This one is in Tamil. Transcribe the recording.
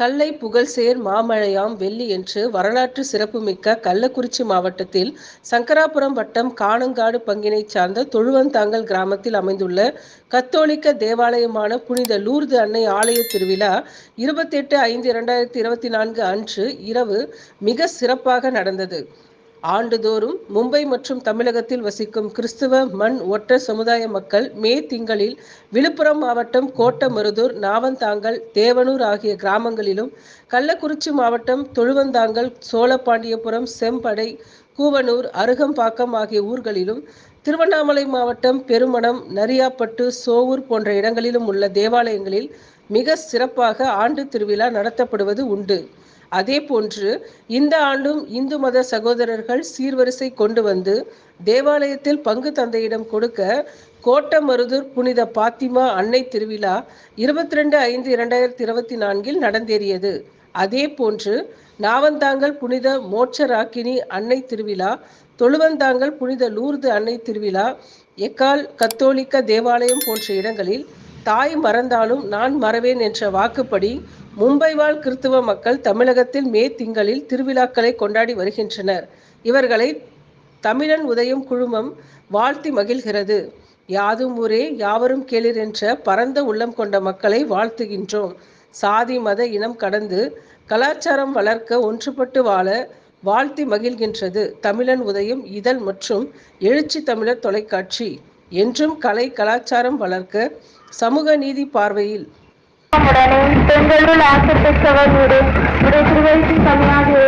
கல்லை புகழ்சேர் மாமழையாம் வெள்ளி என்று வரலாற்று சிறப்புமிக்க கள்ளக்குறிச்சி மாவட்டத்தில் சங்கராபுரம் வட்டம் காணங்காடு பங்கினைச் சார்ந்த தொழுவந்தாங்கல் கிராமத்தில் அமைந்துள்ள கத்தோலிக்க தேவாலயமான புனித லூர்து அன்னை ஆலய திருவிழா இருபத்தெட்டு ஐந்து இரண்டாயிரத்தி இருபத்தி நான்கு அன்று இரவு மிக சிறப்பாக நடந்தது. ஆண்டுதோறும் மும்பை மற்றும் தமிழகத்தில் வசிக்கும் கிறிஸ்துவ மண் ஒற்ற சமுதாய மக்கள் மே திங்களில் விழுப்புரம் மாவட்டம் கோட்டமருதூர் நாவந்தாங்கல் தேவனூர் ஆகிய கிராமங்களிலும் கள்ளக்குறிச்சி மாவட்டம் தொழுவந்தாங்கல் சோழபாண்டியபுரம் செம்படை கூவனூர் அருகம்பாக்கம் ஆகிய ஊர்களிலும் திருவண்ணாமலை மாவட்டம் பெருமணம் நரியாப்பட்டு சோவூர் போன்ற இடங்களிலும் உள்ள தேவாலயங்களில் மிக சிறப்பாக ஆண்டு திருவிழா நடத்தப்படுவது உண்டு. அதேபோன்று இந்த ஆண்டும் இந்து மத சகோதரர்கள் சீர்வரிசை கொண்டு வந்து தேவாலயத்தில் பங்கு தந்தையிடம் கொடுக்க கோட்டமருதூர் புனித பாத்திமா அன்னை திருவிழா இருபத்தி ரெண்டு ஐந்து இரண்டாயிரத்தி இருபத்தி நான்கில் நடந்தேறியது. அதே போன்று நாவந்தாங்கல் புனித மோட்சராக்கினி அன்னை திருவிழா தொழுவந்தாங்கல் புனித லூர்து அன்னை திருவிழா எக்கால் கத்தோலிக்க தேவாலயம் போன்ற இடங்களில் தாய் மறந்தாலும் நான் மறவேன் என்ற வாக்குப்படி மும்பை வாழ் கிறிஸ்துவ மக்கள் தமிழகத்தில் மே திங்களில் திருவிழாக்களை கொண்டாடி வருகின்றனர். இவர்களை தமிழன் உதயம் குழுமம் வாழ்த்தி மகிழ்கிறது. யாதும் ஊரே யாவரும் கேளிர் என்ற பரந்த உள்ளம் கொண்ட மக்களை வாழ்த்துகின்றோம். சாதி மத இனம் கடந்து கலாச்சாரம் வளர்க்க ஒன்றுபட்டு வாழ வாழ்த்தி மகிழ்கின்றது. தமிழன் உதயம் இதழ் மற்றும் எழுச்சி தமிழர் தொலைக்காட்சி. என்றும் கலை கலாச்சாரம் வளர்க்க சமூக நீதி பார்வையில். സഭയുടെ ഇവിടെ തിരുവൈത്തി സമയാധിപതി